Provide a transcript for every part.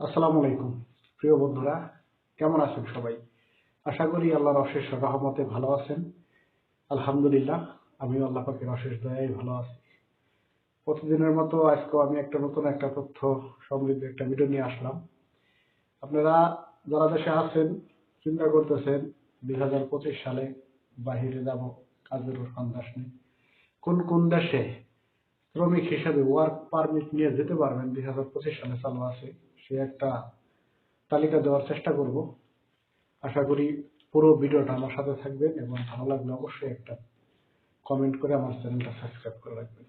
আসসালামু আলাইকুম। প্রিয় বন্ধুরা, কেমন আছেন সবাই? আশা করি আল্লাহর অশেষ রহমতে ভালো আছেন। আলহামদুলিল্লাহ, আমিও আল্লাহ পাকের অশেষ দয়ায় ভালো আছি। প্রতিদিনের মতো আজকেও আমি একটা নতুন একটা তথ্য সমৃদ্ধ একটা ভিডিও নিয়ে আসলাম। আপনারা যারা দেশে আছেন, চিন্তা করতেছেন, দুই হাজার পঁচিশ সালে বাহিরে যাব কাজের সন্ধাস নেই। কোন কোন দেশে শ্রমিক হিসাবে ওয়ার্ক পারমিট নিয়ে যেতে পারবেন দুই হাজার পঁচিশ সালে চালু আছে? সে একটা তালিকা দেওয়ার চেষ্টা করব। আশা করি পুরো ভিডিওটা আমার সাথে থাকবেন এবং ভালো লাগলে অবশ্যই একটা কমেন্ট করে আমার চ্যানেলটা সাবস্ক্রাইব করে রাখবেন।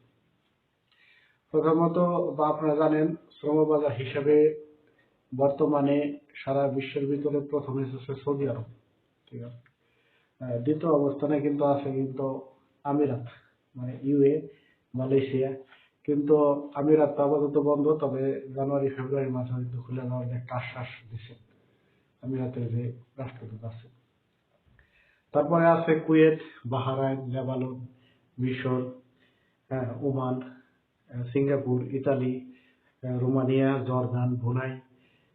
প্রথমত, বা আপনারা জানেন, শ্রমবাজার হিসাবে বর্তমানে সারা বিশ্বের ভিতরে প্রথম এসেছে সৌদি আরব, ঠিক আছে? দ্বিতীয় অবস্থানে কিন্তু আছে কিন্তু আমিরাত মানে ইউএ মালয়েশিয়া কিন্তু আমিরাত তো আপাতত বন্ধ তবে জানুয়ারি ফেব্রুয়ারি মাসে হয়তো খুলে যাওয়ার একটা আশ্বাস দিছে আমিরাতের যে রাষ্ট্রদূত আছে তারপরে আছে কুয়েত বাহারাইন লেবানন মিশর হ্যাঁ, Oman Singapore Italy Romania Jordan Brunei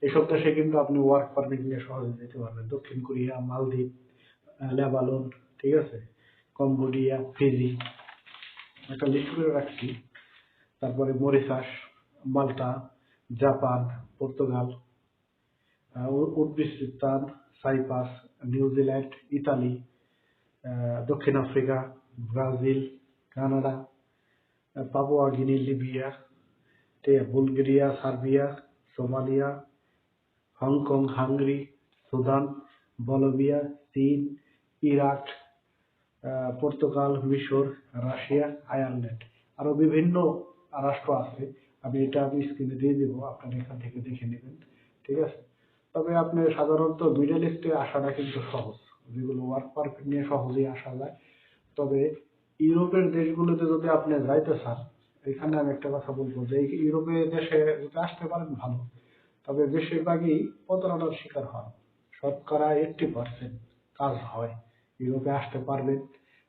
এসব দেশে কিন্তু আপনি ওয়ার্ক পারমিট নিয়ে সহজে যেতে পারবেন। দক্ষিণ কোরিয়া মালদ্বীপ আহ, লেবানন ঠিক আছে? Cambodia Fiji. একটা লিস্ট করে রাখছি। তারপরে মরিশাস মাল্টা জাপান পর্তুগাল আহ, উ- Uzbekistan Cyprus New Zealand Italy দক্ষিণ Africa Brazil Canada Papua Guinea Libya Bulgaria Serbia Somalia Hong Kong Hungary Sudan Bolivia চীন ইরাক পর্তুগাল মিশর রাশিয়া আয়ারল্যান্ড। আরও বিভিন্ন রাষ্ট্র আছে, আমি এটা আমি স্ক্রিনে দিয়ে দিব, আপনারা এখান থেকে দেখে নেবেন, ঠিক আছে? তবে আপনি সাধারণত মিডল ইস্টে আসাটা কিন্তু সহজ, যেগুলো ওয়ার্ক পারমিট নিয়ে সহজেই আসা যায়। তবে ইউরোপের দেশগুলোতে যদি আপনি যাইতে চান, এখানে আমি একটা কথা বলব যে ইউরোপের দেশে যদি আসতে পারেন, ভালো। তবে বেশিরভাগই প্রতারণার শিকার হন। শতকরা এইটটি পার্সেন্ট কাজ হয়। ইউরোপে আসতে পারবেন,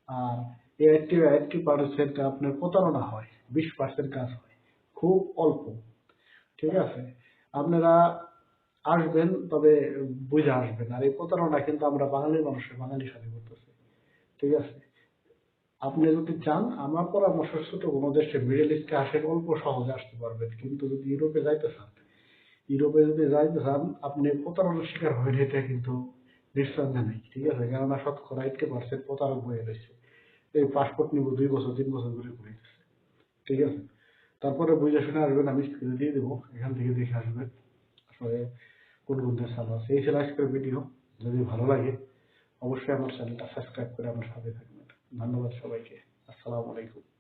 আর এইটটি এইটটি পার্সেন্ট আপনার প্রতারণা হয়, বিশ পার্সেন্ট কাজ হয়, খুব অল্প, ঠিক আছে? আপনারা আসবেন, তবে বুঝে আসবেন, আর এই প্রতারণা কিন্তু আমরা বাঙালি মানুষের বাঙালির সাথে করতেছি, ঠিক আছে? আপনি যদি চান, আমার পরামর্শ ছোট কোনো দেশে মিডল ইস্টে আসেন, অল্প সহজে আসতে পারবেন, কিন্তু যদি ইউরোপে যাইতে চান ইউরোপে যদি যাইতে চান, আপনি প্রতারণার শিকার হবেন এটা কিন্তু নিঃসন্দেহ নেই, ঠিক আছে? কেননা শতকরা এইটটি পার্সেন্ট প্রতারক বয়ে রয়েছে। এই পাসপোর্ট নিব দুই বছর, তিন বছর করে করে ঠিক আছে? তারপরে বুঝে শুনে আসবেন, আমি স্ক্রিনে দিয়ে দেবো। এখান থেকে দেখে আসবেন, আসলে কোন কোন দেশ চালু আছে। এই ছিল আজকের ভিডিও যদি ভালো লাগে, অবশ্যই আমার চ্যানেলটা সাবস্ক্রাইব করে আমার সাথে থাকবেন। ধন্যবাদ সবাইকে। আসসালামু আলাইকুম।